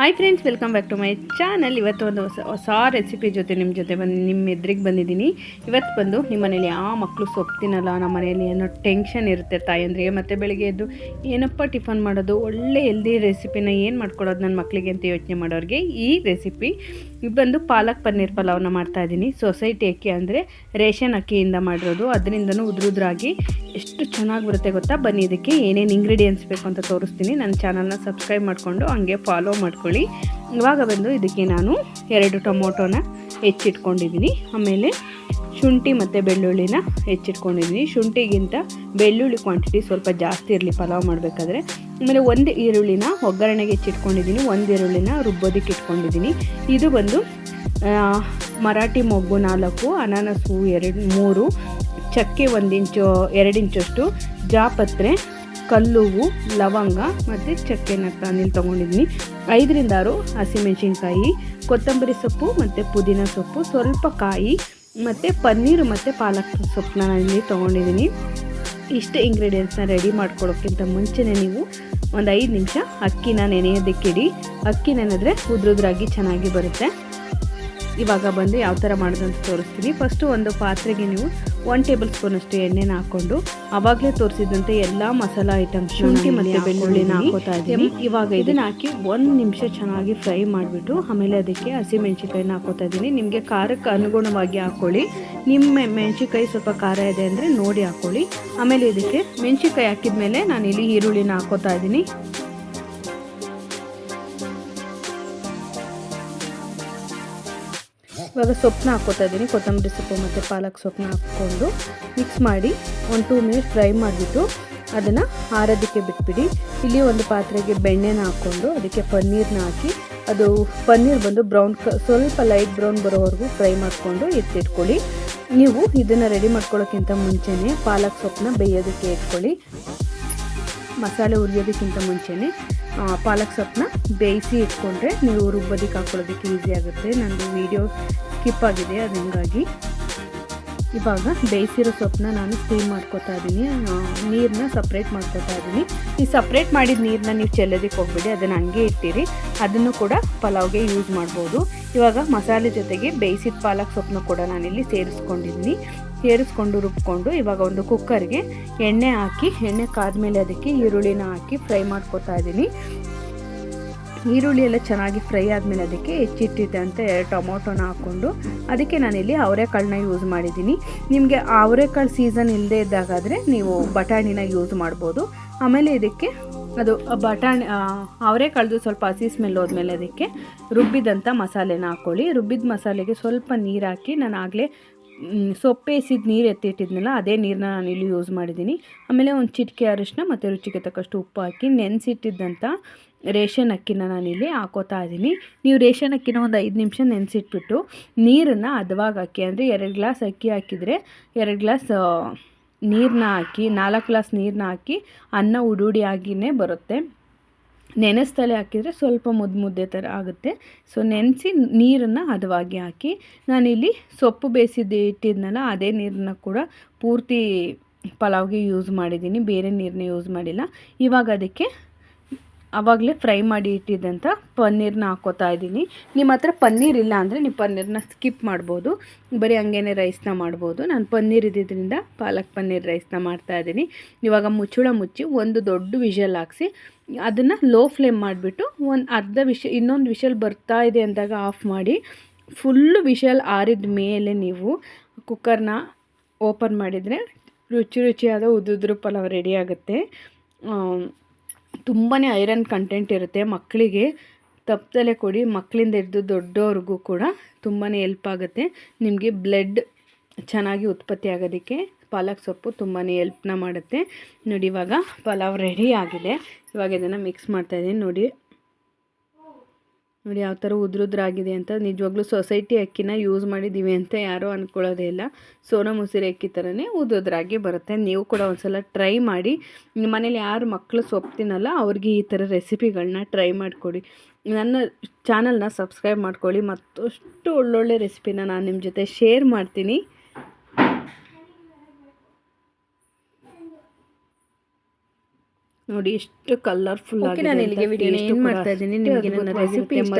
Hi friends welcome back to my channel ಇವತ್ತು ಒಂದು ಹೊಸ ಹೊಸ ರೆಸಿಪಿ ಜೊತೆ ನಿಮ್ಮ ಜೊತೆ ಬಂದು ನಿಮ್ಮ ಎದುರಿಗೆ ಬಂದಿದ್ದೀನಿ. ಇವತ್ತು ಬಂದು ನಿಮ್ಮ ಮನೇಲಿ ಯಾವ ಮಕ್ಕಳು ಸೊಪ್ತಿನಲ್ಲ ನಮ್ಮ ಮನೆಯಲ್ಲಿ ಏನೋ ಟೆನ್ಷನ್ ಇರುತ್ತೆ ತಾಯಂದ್ರಿಗೆ ಮತ್ತು ಬೆಳಿಗ್ಗೆ ಎದ್ದು ಏನಪ್ಪ ಟಿಫನ್ ಮಾಡೋದು, ಒಳ್ಳೆ ಹೆಲ್ದಿ ರೆಸಿಪಿನ ಏನು ಮಾಡ್ಕೊಳ್ಳೋದು ನನ್ನ ಮಕ್ಕಳಿಗೆ ಅಂತ ಯೋಚನೆ ಮಾಡೋರಿಗೆ ಈ ರೆಸಿಪಿ ಇದು ಬಂದು ಪಾಲಕ್ ಪನ್ನೀರ್ ಪಲಾವ್ನ ಮಾಡ್ತಾ ಇದ್ದೀನಿ. ಸೊಸೈಟಿ ಅಕ್ಕಿ ಅಂದರೆ ರೇಷನ್ ಅಕ್ಕಿಯಿಂದ ಮಾಡಿರೋದು. ಅದರಿಂದನೂ ಉದ್ರುದ್ರಾಗಿ ಎಷ್ಟು ಚೆನ್ನಾಗಿ ಬರುತ್ತೆ ಗೊತ್ತಾ? ಬನ್ನಿ, ಇದಕ್ಕೆ ಏನೇನು ಇಂಗ್ರೀಡಿಯೆಂಟ್ಸ್ ಬೇಕು ಅಂತ ತೋರಿಸ್ತೀನಿ. ನನ್ನ ಚಾನಲ್ನ ಸಬ್ಸ್ಕ್ರೈಬ್ ಮಾಡಿಕೊಂಡು ಹಂಗೆ ಫಾಲೋ ಮಾಡ್ಕೊಳ್ಳಿ ಇವಾಗ ಬಂದು ಇದಕ್ಕೆ ನಾನು ಎರಡು ಟೊಮೊಟೊನ ಹೆಚ್ಚಿಟ್ಕೊಂಡಿದ್ದೀನಿ. ಆಮೇಲೆ ಶುಂಠಿ ಮತ್ತು ಬೆಳ್ಳುಳ್ಳಿನ ಹೆಚ್ಚಿಟ್ಕೊಂಡಿದ್ದೀನಿ. ಶುಂಠಿಗಿಂತ ಬೆಳ್ಳುಳ್ಳಿ ಕ್ವಾಂಟಿಟಿ ಸ್ವಲ್ಪ ಜಾಸ್ತಿ ಇರಲಿ ಪಲಾವ್ ಮಾಡಬೇಕಾದ್ರೆ. ಆಮೇಲೆ ಒಂದು ಈರುಳ್ಳಿನ ಒಗ್ಗರಣೆಗೆ ಹೆಚ್ಚಿಟ್ಕೊಂಡಿದ್ದೀನಿ. ಒಂದು ಈರುಳ್ಳಿನ ರುಬ್ಬೋದಕ್ಕೆ ಇಟ್ಕೊಂಡಿದ್ದೀನಿ. ಇದು ಬಂದು ಮರಾಠಿ ಮೊಗ್ಗು ನಾಲ್ಕು, ಅನಾನಸ್ ಎರಡು, ಮೂರು, ಚಕ್ಕೆ ಒಂದು ಇಂಚು, ಎರಡು ಇಂಚಷ್ಟು ಜಾಪತ್ರೆ ಕಲ್ಲುವು, ಲವಂಗ ಮತ್ತು ಚಕ್ಕೆನ ತಾನಿಲ್ಲಿ ತೊಗೊಂಡಿದ್ದೀನಿ ಐದರಿಂದ ಆರು ಹಸಿಮೆಣಸಿನ್ಕಾಯಿ, ಕೊತ್ತಂಬರಿ ಸೊಪ್ಪು ಮತ್ತು ಪುದೀನ ಸೊಪ್ಪು, ಸ್ವಲ್ಪ ಕಾಯಿ ಮತ್ತು ಪನ್ನೀರು ಮತ್ತು ಪಾಲಕ್ ಸೊಪ್ಪನ್ನ ನಾನಿಲ್ಲಿ ತೊಗೊಂಡಿದ್ದೀನಿ ಇಷ್ಟು ಇಂಗ್ರೀಡಿಯೆಂಟ್ಸ್ನ ರೆಡಿ ಮಾಡ್ಕೊಳ್ಳೋಕ್ಕಿಂತ ಮುಂಚೆನೇ ನೀವು ಒಂದು ಐದು ನಿಮಿಷ ಅಕ್ಕಿನ ನೆನೆಯೋದಕ್ಕಿಡಿ. ಅಕ್ಕಿ ನೆನೆದ್ರೆ ಉದ್ರುದ್ರಾಗಿ ಚೆನ್ನಾಗಿ ಬರುತ್ತೆ. ಇವಾಗ ಬಂದು ಯಾವ ಥರ ಮಾಡೋದು ಅಂತ ತೋರಿಸ್ತೀನಿ. ಫಸ್ಟು ಒಂದು ಪಾತ್ರೆಗೆ ನೀವು ಒನ್ ಟೇಬಲ್ ಸ್ಪೂನ್ ಅಷ್ಟು ಎಣ್ಣೆನ ಹಾಕ್ಕೊಂಡು ಅವಾಗಲೇ ತೋರಿಸಿದಂತೆ ಎಲ್ಲ ಮಸಾಲ ಐಟಮ್ಸ್ ಶುಂಠಿ ಮತ್ತು ಬೆಳ್ಳುಳ್ಳಿನ ಹಾಕೋತಾ ಇದ್ದೀನಿ. ಇವಾಗ ಇದನ್ನ ಹಾಕಿ ಒಂದು ನಿಮಿಷ ಚೆನ್ನಾಗಿ ಫ್ರೈ ಮಾಡಿಬಿಟ್ಟು ಆಮೇಲೆ ಅದಕ್ಕೆ ಹಸಿ ಮೆಣಸಿಕಾಯಿನ ಹಾಕೋತಾ ಇದ್ದೀನಿ. ನಿಮಗೆ ಖಾರಕ್ಕೆ ಅನುಗುಣವಾಗಿ ಹಾಕ್ಕೊಳ್ಳಿ ನಿಮ್ಮ ಮೆಣಸಿಕಾಯಿ ಸ್ವಲ್ಪ ಖಾರ ಇದೆ ಅಂದರೆ ನೋಡಿ ಹಾಕ್ಕೊಳ್ಳಿ ಆಮೇಲೆ ಇದಕ್ಕೆ ಮೆಣಸಿಕಾಯಿ ಹಾಕಿದ ಮೇಲೆ ನಾನು ಇಲ್ಲಿ ಈರುಳ್ಳಿನ ಹಾಕೋತಾ ಇದ್ದೀನಿ. ಇವಾಗ ಸೊಪ್ಪನ್ನ ಹಾಕ್ಕೋತಾ ಇದ್ದೀನಿ. ಕೊತ್ತಂಬರಿ ಸೊಪ್ಪು ಮತ್ತು ಪಾಲಕ್ ಸೊಪ್ಪನ್ನ ಹಾಕ್ಕೊಂಡು ಮಿಕ್ಸ್ ಮಾಡಿ ಒಂದು ಟೂ ಮಿನಿಟ್ಸ್ ಫ್ರೈ ಮಾಡಿಬಿಟ್ಟು ಅದನ್ನು ಆರೋದಕ್ಕೆ ಬಿಟ್ಬಿಡಿ. ಇಲ್ಲಿ ಒಂದು ಪಾತ್ರೆಗೆ ಬೆಣ್ಣೆನ ಹಾಕ್ಕೊಂಡು ಅದಕ್ಕೆ ಪನ್ನೀರ್ನ ಹಾಕಿ ಅದು ಪನ್ನೀರ್ ಬಂದು ಬ್ರೌನ್ ಕ, ಸ್ವಲ್ಪ ಲೈಟ್ ಬ್ರೌನ್ ಬರೋವರೆಗೂ ಫ್ರೈ ಮಾಡಿಕೊಂಡು ಎತ್ತಿಟ್ಕೊಳ್ಳಿ. ನೀವು ಇದನ್ನು ರೆಡಿ ಮಾಡ್ಕೊಳ್ಳೋಕ್ಕಿಂತ ಮುಂಚೆನೇ ಪಾಲಕ್ ಸೊಪ್ಪನ್ನ ಬೇಯೋದಕ್ಕೆ ಇಟ್ಕೊಳ್ಳಿ. ಮಸಾಲೆ ಹುರಿಯೋದಕ್ಕಿಂತ ಮುಂಚೆನೇ ಪಾಲಕ್ ಸೊಪ್ಪನ್ನ ಬೇಯಿಸಿ ಇಟ್ಕೊಂಡ್ರೆ ನೀವು ರುಬ್ಬೋದಕ್ಕೆ ಹಾಕೊಳ್ಳೋದಕ್ಕೆ ಈಸಿ ಆಗುತ್ತೆ. ನಂದು ವಿಡಿಯೋ ಸ್ಕಿಪ್ ಆಗಿದೆ, ಅದು ಹಂಗಾಗಿ. ಇವಾಗ ಬೇಯಿಸಿರೋ ಸೊಪ್ಪನ್ನ ನಾನು ಸ್ಟೀಮ್ ಮಾಡ್ಕೊತಾ ಇದ್ದೀನಿ. ನೀರನ್ನ ಸಪ್ರೇಟ್ ಮಾಡ್ಕೊತಾ ಇದ್ದೀನಿ. ಈ ಸಪ್ರೇಟ್ ಮಾಡಿದ ನೀರನ್ನ ನೀವು ಚೆಲ್ಲೋದಕ್ಕೆ ಹೋಗ್ಬೇಡಿ, ಅದನ್ನು ಹಂಗೆ ಇಟ್ಟಿರಿ. ಅದನ್ನು ಕೂಡ ಪಲಾವ್ಗೆ ಯೂಸ್ ಮಾಡ್ಬೋದು. ಇವಾಗ ಮಸಾಲೆ ಜೊತೆಗೆ ಬೇಯಿಸಿದ ಪಾಲಕ್ ಸೊಪ್ಪನ್ನ ಕೂಡ ನಾನಿಲ್ಲಿ ಸೇರಿಸ್ಕೊಂಡಿದ್ದೀನಿ. ಸೇರಿಸ್ಕೊಂಡು ರುಬ್ಕೊಂಡು ಇವಾಗ ಒಂದು ಕುಕ್ಕರ್ಗೆ ಎಣ್ಣೆ ಹಾಕಿ, ಎಣ್ಣೆ ಕಾದ್ಮೇಲೆ ಅದಕ್ಕೆ ಈರುಳ್ಳಿನ ಹಾಕಿ ಫ್ರೈ ಮಾಡ್ಕೊತಾ ಇದ್ದೀನಿ. ಈರುಳ್ಳಿ ಎಲ್ಲ ಚೆನ್ನಾಗಿ ಫ್ರೈ ಆದಮೇಲೆ ಅದಕ್ಕೆ ಹೆಚ್ಚಿಟ್ಟಿದ್ದಂಥ ಎರಡು ಟೊಮೊಟೊನ ಹಾಕ್ಕೊಂಡು, ಅದಕ್ಕೆ ನಾನಿಲ್ಲಿ ಅವರೆಕಾಳನ್ನ ಯೂಸ್ ಮಾಡಿದ್ದೀನಿ. ನಿಮಗೆ ಅವರೆಕಾಳು ಸೀಸನ್ ಇಲ್ಲದೆ ಇದ್ದಾಗಾದರೆ ನೀವು ಬಟಾಣಿನ ಯೂಸ್ ಮಾಡ್ಬೋದು. ಆಮೇಲೆ ಇದಕ್ಕೆ ಅದು ಬಟಾಣಿ ಅವರೆಕಾಳ್ದು ಸ್ವಲ್ಪ ಹಸಿ ಸ್ಮೆಲ್ ಹೋದ್ಮೇಲೆ ಅದಕ್ಕೆ ರುಬ್ಬಿದಂಥ ಮಸಾಲೆನ ಹಾಕ್ಕೊಳ್ಳಿ ರುಬ್ಬಿದ ಮಸಾಲೆಗೆ ಸ್ವಲ್ಪ ನೀರು ಹಾಕಿ, ನಾನು ಆಗಲೇ ಸೊಪ್ಪು ಎಸಿದ ನೀರು ಎತ್ತಿಟ್ಟಿದ್ನಲ್ಲ, ಅದೇ ನೀರನ್ನ ನಾನು ಇಲ್ಲಿ ಯೂಸ್ ಮಾಡಿದ್ದೀನಿ ಆಮೇಲೆ ಒಂದು ಚಿಟಿಕೆ ಅರಿಶಿನ ಮತ್ತು ರುಚಿಗೆ ತಕ್ಕಷ್ಟು ಉಪ್ಪು ಹಾಕಿ ನೆನೆಸಿಟ್ಟಿದ್ದಂಥ ರೇಷನ್ ಅಕ್ಕಿನ ನಾನಿಲ್ಲಿ ಹಾಕೋತಾ ಇದ್ದೀನಿ ನೀವು ರೇಷನ್ ಅಕ್ಕಿನ ಒಂದು ಐದು ನಿಮಿಷ ನೆನೆಸಿಟ್ಬಿಟ್ಟು ನೀರನ್ನು ಹದವಾಗಿ ಹಾಕಿ, ಅಂದರೆ ಎರಡು ಗ್ಲಾಸ್ ಅಕ್ಕಿ ಹಾಕಿದರೆ ಎರಡು ಗ್ಲಾಸ್ ನೀರನ್ನ ಹಾಕಿ, ನಾಲ್ಕು ಗ್ಲಾಸ್ ನೀರನ್ನ ಹಾಕಿ ಅನ್ನ ಉಡುಡಿ ಆಗಿಯೇ ಬರುತ್ತೆ. ನೆನೆಸ್ತಲೆ ಹಾಕಿದರೆ ಸ್ವಲ್ಪ ಮುದ್ದು ಮುದ್ದೆ ಥರ ಆಗುತ್ತೆ. ಸೊ ನೆನೆಸಿ ನೀರನ್ನು ಹದವಾಗಿ ಹಾಕಿ, ನಾನಿಲ್ಲಿ ಸೊಪ್ಪು ಬೇಯಿಸಿದ್ದು ಇಟ್ಟಿದ್ನಲ್ಲ ಅದೇ ನೀರನ್ನ ಕೂಡ ಪೂರ್ತಿ ಪಲಾವ್ಗೆ ಯೂಸ್ ಮಾಡಿದ್ದೀನಿ. ಬೇರೆ ನೀರನ್ನ ಯೂಸ್ ಮಾಡಿಲ್ಲ. ಇವಾಗ ಅದಕ್ಕೆ ಆವಾಗಲೇ ಫ್ರೈ ಮಾಡಿ ಇಟ್ಟಿದ್ದಂಥ ಪನ್ನೀರ್ನ ಹಾಕೋತಾ ಇದ್ದೀನಿ. ನಿಮ್ಮ ಹತ್ರ ಪನ್ನೀರ್ ಇಲ್ಲ ಅಂದರೆ ನೀವು ಪನ್ನೀರ್ನ ಸ್ಕಿಪ್ ಮಾಡ್ಬೋದು. ಬರೀ ಹಂಗೇನೆ ರೈಸ್ನ ಮಾಡ್ಬೋದು. ನಾನು ಪನ್ನೀರ್ ಇದ್ದಿದ್ದರಿಂದ ಪಾಲಕ್ ಪನ್ನೀರ್ ರೈಸ್ನ ಮಾಡ್ತಾ ಇದ್ದೀನಿ. ಇವಾಗ ಮುಚ್ಚಳ ಮುಚ್ಚಿ ಒಂದು ದೊಡ್ಡ ವಿಷಲ್ ಹಾಕ್ಸಿ ಅದನ್ನು ಲೋ ಫ್ಲೇಮ್ ಮಾಡಿಬಿಟ್ಟು ಒಂದು ಅರ್ಧ ವಿಷ, ಇನ್ನೊಂದು ವಿಷಲ್ ಬರ್ತಾ ಇದೆ ಅಂದಾಗ ಆಫ್ ಮಾಡಿ ಫುಲ್ಲು ವಿಷಲ್ ಆರಿದ ಮೇಲೆ ನೀವು ಕುಕ್ಕರ್ನ ಓಪನ್ ಮಾಡಿದರೆ ರುಚಿ ರುಚಿಯಾದ ಉದುದ್ರು ಪಲಾವ್ ರೆಡಿ ಆಗುತ್ತೆ. ತುಂಬಾ ಐರನ್ ಕಂಟೆಂಟ್ ಇರುತ್ತೆ. ಮಕ್ಕಳಿಗೆ ತಪ್ಪದಲ್ಲೇ ಕೊಡಿ, ಮಕ್ಕಳಿಂದ ಹಿಡಿದು ದೊಡ್ಡವ್ರಿಗೂ ಕೂಡ ತುಂಬಾ ಹೆಲ್ಪ್ ಆಗುತ್ತೆ. ನಿಮಗೆ ಬ್ಲಡ್ ಚೆನ್ನಾಗಿ ಉತ್ಪತ್ತಿ ಆಗೋದಕ್ಕೆ ಪಾಲಕ್ ಸೊಪ್ಪು ತುಂಬಾ ಎಲ್ಪ್ನ ಮಾಡುತ್ತೆ. ನೋಡಿ ಇವಾಗ ಪಲಾವ್ ರೆಡಿ ಆಗಿದೆ. ಇವಾಗ ಇದನ್ನು ಮಿಕ್ಸ್ ಮಾಡ್ತಾಯಿದ್ದೀನಿ ನೋಡಿ ನೋಡಿ, ಯಾವ ಥರ ಉದ್ರುದ್ರಾಗಿದೆ ಅಂತ ನಿಜವಾಗ್ಲೂ ಸೊಸೈಟಿ ಅಕ್ಕಿನ ಯೂಸ್ ಮಾಡಿದ್ದೀವಿ ಅಂತ ಯಾರೂ ಅಂದ್ಕೊಳ್ಳೋದೇ ಇಲ್ಲ. ಸೋನಾ ಮುಸಿರಿ ಅಕ್ಕಿ ಥರನೇ ಉದ್ರುದ್ರಾಗಿ ಬರುತ್ತೆ. ನೀವು ಕೂಡ ಒಂದ್ಸಲ ಟ್ರೈ ಮಾಡಿ. ನಿಮ್ಮ ಮನೇಲಿ ಯಾರು ಮಕ್ಕಳು ಸೊಪ್ತಿನಲ್ಲ ಅವ್ರಿಗೆ ಈ ಥರ ರೆಸಿಪಿಗಳನ್ನ ಟ್ರೈ ಮಾಡಿಕೊಡಿ. ನನ್ನ ಚಾನಲ್ನ ಸಬ್ಸ್ಕ್ರೈಬ್ ಮಾಡ್ಕೊಳ್ಳಿ. ಮತ್ತಷ್ಟು ಒಳ್ಳೊಳ್ಳೆ ರೆಸಿಪಿನ ನಾನು ನಿಮ್ಮ ಜೊತೆ ಶೇರ್ ಮಾಡ್ತೀನಿ. ನೋಡಿ ಎಷ್ಟು ಕಲರ್ಫುಲ್ Okay, ನಾನು ಇಲ್ಲಿಗೆ ವಿಡಿಯೋ ನ ಮಾಡ್ತಾ ಇದ್ದೀನಿ. ನಿಮಗೆ ನನ್ನ ರೆಸಿಪಿ ಇಷ್ಟ